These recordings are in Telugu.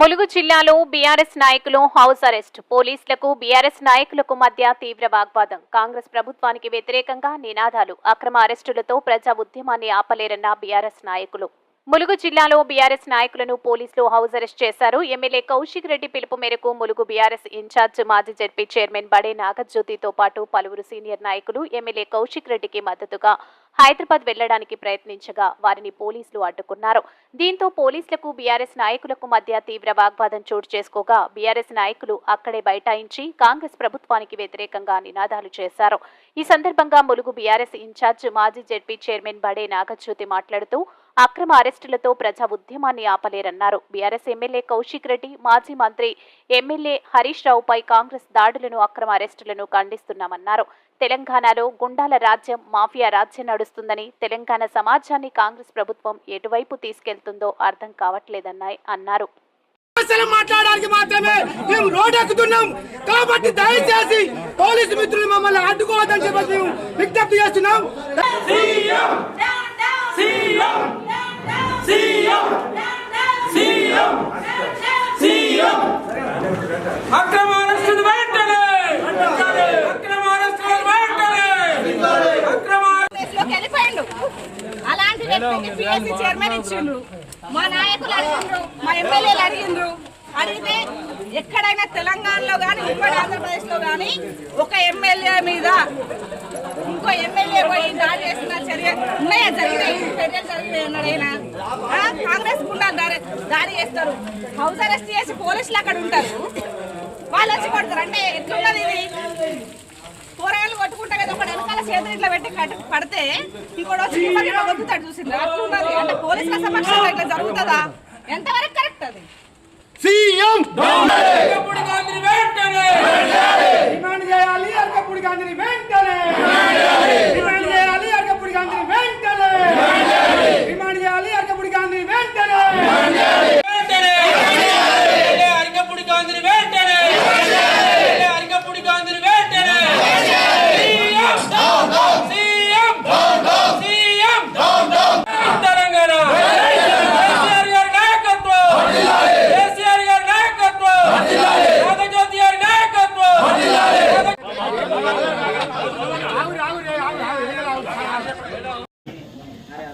ములుగు జిల్లాలో బీఆర్ఎస్ నాయకులు హౌస్ అరెస్ట్. పోలీసులకు బీఆర్ఎస్ నాయకులకు మధ్య తీవ్ర వాగ్వాదం. కాంగ్రెస్ ప్రభుత్వానికి వ్యతిరేకంగా నినాదాలు. అక్రమ అరెస్టులతో ప్రజా ఉద్యమాన్ని ఆపలేరన్న బీఆర్ఎస్ నాయకులు. ములుగు జిల్లాలో బీఆర్ఎస్ నాయకులను పోలీసులు హౌస్ అరెస్ట్ చేశారు. ఎమ్మెల్యే కౌశిక్ రెడ్డి పిలుపు మేరకు ములుగు బీఆర్ఎస్ ఇన్ఛార్జ్ మాజీ జడ్పీ చైర్మన్ బడే నాగజ్యోతితో పాటు పలువురు సీనియర్ నాయకులు ఎమ్మెల్యే కౌశిక్ రెడ్డికి మద్దతుగా హైదరాబాద్ వెళ్ళడానికి ప్రయత్నించగా వారిని పోలీసులు అడ్డుకున్నారు. దీంతో పోలీసులకు బీఆర్ఎస్ నాయకులకు మధ్య తీవ్ర వాగ్వాదం చోటు చేసుకోగా బీఆర్ఎస్ నాయకులు అక్కడే బైఠాయించి కాంగ్రెస్ ప్రభుత్వానికి వ్యతిరేకంగా నినాదాలు చేశారు. ఈ సందర్భంగా ములుగు బీఆర్ఎస్ ఇన్ఛార్జ్ మాజీ జడ్పీ చైర్మన్ బడే నాగజ్యోతి మాట్లాడుతూ అక్రమ అరెస్టులతో ప్రజా ఉద్యమాన్ని ఆపలేరన్నారు. బీఆర్ఎస్ ఎమ్మెల్యే కౌశిక్ రెడ్డి మాజీ మంత్రి ఎమ్మెల్యే హరీష్ రావుపై కాంగ్రెస్ దాడులను అక్రమ అరెస్టులను ఖండిస్తున్నామన్నారు. తెలంగాణలో గుండాల రాజ్యం మాఫియా రాజ్యం నడుస్తుందని తెలంగాణ సమాజాన్ని కాంగ్రెస్ ప్రభుత్వం ఎటువైపు తీసుకెళ్తుందో అర్థం కావట్లేదన్నాయి అన్నారు. సమస్యలు మాట్లాడడానికి మాత్రమే మేము రోడ్ ఎక్కుతున్నాం కాబట్టి దయచేసి పోలీసు మిత్రులు మమ్మల్ని అడ్డుకోవద్దని చెప్పేసి మేము విజ్ఞప్తి చేస్తున్నాం. అలాంటి వ్యక్తికి పిఎస్సీ చైర్మన్ ఇచ్చిండ్రు మా నాయకులు అడిగిండ్రు మా ఎమ్మెల్యేలు అడిగిండ్రు. అడిగితే ఎక్కడైనా తెలంగాణలో కానీ ఉమ్మడి ఆంధ్రప్రదేశ్లో కానీ ఒక ఎమ్మెల్యే మీద ఇంకో ఎమ్మెల్యే పోయి దాడి చేసిన చర్య ఉన్నాయా? జరిగినాయి? చర్యలు జరిగినాయి ఉన్నాడైనా ఆ, కాంగ్రెస్ గుండా దాడి దాడి చేస్తారు. హౌస్ అరెస్ట్ చేసి పోలీసులు అక్కడ ఉంటారు. వాళ్ళు వచ్చి కొడతారు. అంటే ఎట్లున్నది ఇది? కూరగాయలు కొట్టుకుంటా కదా ఒకటి వెనకాల చేతులు ఇట్లా పెట్టి కట్టు పడితే ఇంకోటి వచ్చి మిమ్మల్ని ఇట్లా కొట్టుతాడు చూసింది అట్లున్నది. అంటే పోలీసుల సమక్షంలో ఇట్లా జరుగుతుందా? ఎంతవరకు కరెక్ట్ అది? సీఎం అక్కపుడి గాంధీ వెంటనే డిమాండ్ చేయాలి అరకపూడి గాంధీని వెంటనే డిమాండ్ చేయాలి అరకపూడి గాంధీని వెంటనే డిమాండ్ చేయాలి అరకపూడి గాంధీని వెంటనే వెంటనే ఏ అరికపుడి గాంధీ వెంటనే ఏ అరికపుడి గాంధీ వెంటనే CM CM CM Telangana KCR గారి నాయకత్వం కేసీఆర్ గారి నాయకత్వం నాగజ్యోతి గారి నాయకత్వం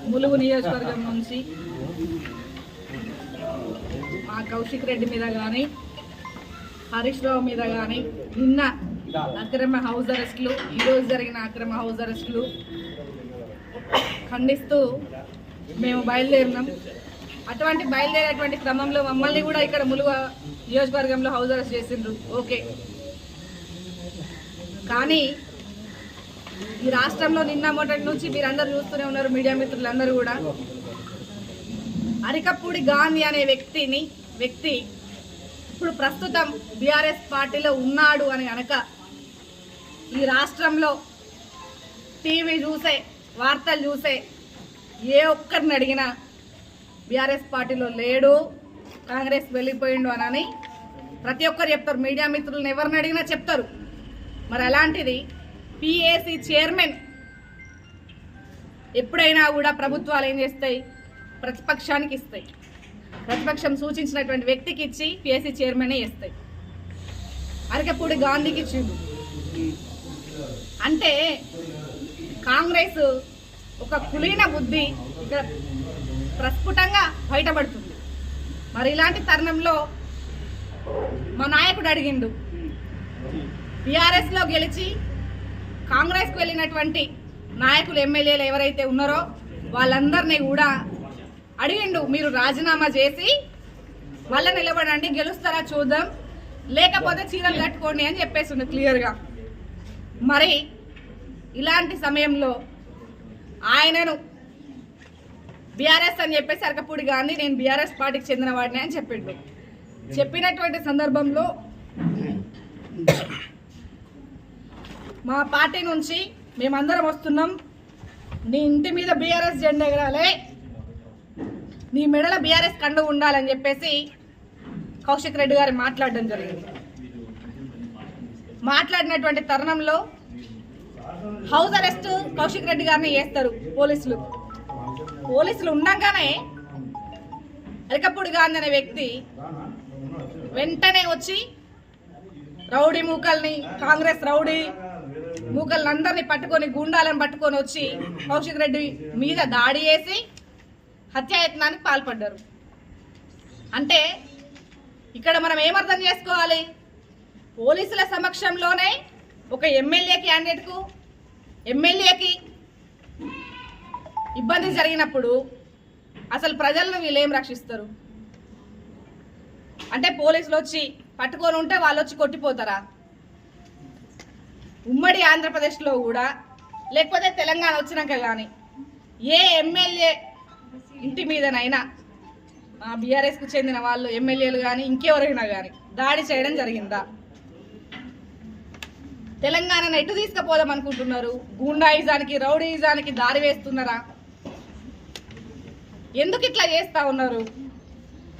ములుగు నియోజకవర్గం నుంచి మా కౌశిక్ రెడ్డి మీద కానీ హరీష్ రావు మీద కానీ నిన్న అక్రమ హౌస్ అరెస్టులు ఈరోజు జరిగిన అక్రమ హౌస్ అరెస్టులు ఖండిస్తూ మేము బయలుదేరినాం. అటువంటి బయలుదేరేటువంటి క్రమంలో మమ్మల్ని కూడా ఇక్కడ ములుగు నియోజకవర్గంలో హౌస్ అరెస్ట్ చేసిండ్రు. ఓకే. కానీ ఈ రాష్ట్రంలో నిన్న మొదటి నుంచి మీరందరూ చూస్తూనే ఉన్నారు మీడియా మిత్రులందరూ కూడా. అరికప్పూడి గాంధీ అనే వ్యక్తిని వ్యక్తి ఇప్పుడు ప్రస్తుతం బీఆర్ఎస్ పార్టీలో ఉన్నాడు అని కనుక ఈ రాష్ట్రంలో టీవీ చూసే వార్తలు చూసే ఏ ఒక్కరిని అడిగినా బీఆర్ఎస్ పార్టీలో లేడు కాంగ్రెస్ వెళ్ళిపోయిండు అని ప్రతి ఒక్కరు చెప్తారు. మీడియా మిత్రులను ఎవరిని అడిగినా చెప్తారు. మరి అలాంటిది పిఏసి చైర్మన్ ఎప్పుడైనా కూడా ప్రభుత్వాలు ఏం చేస్తాయి? ప్రతిపక్షానికి ఇస్తాయి. ప్రతిపక్షం సూచించినటువంటి వ్యక్తికి ఇచ్చి పిఎస్సి చైర్మనే ఇస్తాయి అరకపూడి గాంధీకి ఇచ్చిండు. అంటే కాంగ్రెస్ ఒక కులీన బుద్ధి ఇక్కడ ప్రస్ఫుటంగా బయటపడుతుంది. మరి ఇలాంటి తరుణంలో మా నాయకుడు అడిగిండు. బీఆర్ఎస్లో గెలిచి కాంగ్రెస్కు వెళ్ళినటువంటి నాయకులు ఎమ్మెల్యేలు ఎవరైతే ఉన్నారో వాళ్ళందరినీ కూడా అడిగిండు. మీరు రాజీనామా చేసి మళ్ళీ నిలబడండి గెలుస్తారా చూద్దాం. లేకపోతే చీరలు కట్టుకోండి అని చెప్పేసిండు క్లియర్గా. మరి ఇలాంటి సమయంలో ఆయనను బీఆర్ఎస్ అని చెప్పేసి అరకపూడి గాంధీ నేను బీఆర్ఎస్ పార్టీకి చెందిన వాడిని అని చెప్పిండు. చెప్పినటువంటి సందర్భంలో మా పార్టీ నుంచి మేమందరం వస్తున్నాం. నీ ఇంటి మీద బీఆర్ఎస్ జెండా ఎగరాలి. నీ మెడల బీఆర్ఎస్ కండు ఉండాలని చెప్పేసి కౌశిక్ రెడ్డి గారు మాట్లాడడం జరిగింది. మాట్లాడినటువంటి తరుణంలో హౌస్ అరెస్ట్ కౌశిక్ రెడ్డి గారిని చేస్తారు పోలీసులు. పోలీసులు ఉండగానే అరికప్పుడు గాంధీ అనే వ్యక్తి వెంటనే వచ్చి రౌడీ మూకల్ని కాంగ్రెస్ రౌడీ మూకల్ని పట్టుకొని గుండాలను పట్టుకొని వచ్చి కౌశిక్ రెడ్డి మీద దాడి చేసి హత్యాయత్నానికి పాల్పడ్డారు. అంటే ఇక్కడ మనం ఏమర్థం చేసుకోవాలి? పోలీసుల సమక్షంలోనే ఒక ఎమ్మెల్యే క్యాండిడేట్కు ఎమ్మెల్యేకి ఇబ్బంది జరిగినప్పుడు అసలు ప్రజలను వీళ్ళు రక్షిస్తారు? అంటే పోలీసులు వచ్చి పట్టుకొని ఉంటే వాళ్ళు వచ్చి కొట్టిపోతారా? ఉమ్మడి ఆంధ్రప్రదేశ్లో కూడా లేకపోతే తెలంగాణ వచ్చినాక కానీ ఏ ఎమ్మెల్యే ఇంటి మీదనైనా బీఆర్ఎస్కు చెందిన వాళ్ళు ఎమ్మెల్యేలు కానీ ఇంకెవరైనా కానీ దాడి చేయడం జరిగిందా? తెలంగాణను ఎటు తీసుకుపోదాం అనుకుంటున్నారు? గూండాయిజానికి రౌడీయిజానికి దారి వేస్తున్నారా? ఎందుకు ఇట్లా చేస్తా ఉన్నారు?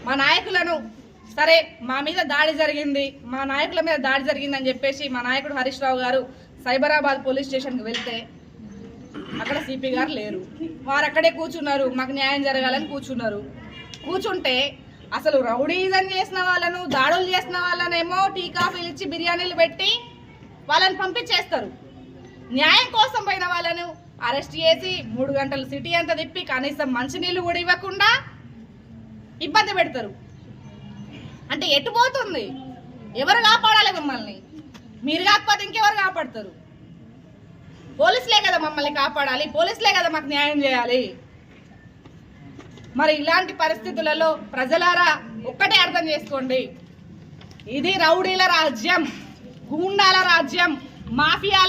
మా నాయకులను సరే మా మీద దాడి జరిగింది మా నాయకుల మీద దాడి జరిగిందని చెప్పేసి మా నాయకుడు హరీష్ రావు గారు సైబరాబాద్ పోలీస్ స్టేషన్కి వెళ్తే అక్కడ సిపి గారు లేరు. వారు అక్కడే కూర్చున్నారు మాకు న్యాయం జరగాలని కూర్చున్నారు. కూర్చుంటే అసలు రౌడీజం చేసిన వాళ్ళను దాడులు చేసిన వాళ్ళనేమో టీ కాఫీలు ఇచ్చి బిర్యానీలు పెట్టి వాళ్ళని పంపించేస్తారు. న్యాయం కోసం పోయిన వాళ్ళను అరెస్ట్ చేసి మూడు గంటలు సిటీ అంతా తిప్పి కనీసం మంచినీళ్ళు కూడా ఇవ్వకుండా ఇబ్బంది పెడతారు. అంటే ఎటు పోతుంది? ఎవరు కాపాడాలి మిమ్మల్ని? మీరు కాకపోతే ఇంకెవరు కాపాడతారు? పోలీసులే కదా మమ్మల్ని కాపాడాలి పోలీసులే కదా మాకు న్యాయం చేయాలి. మరి ఇలాంటి పరిస్థితులలో ప్రజలారా ఒక్కటే అర్థం చేసుకోండి. ఇది రౌడీల రాజ్యం గూండాల రాజ్యం మాఫియాల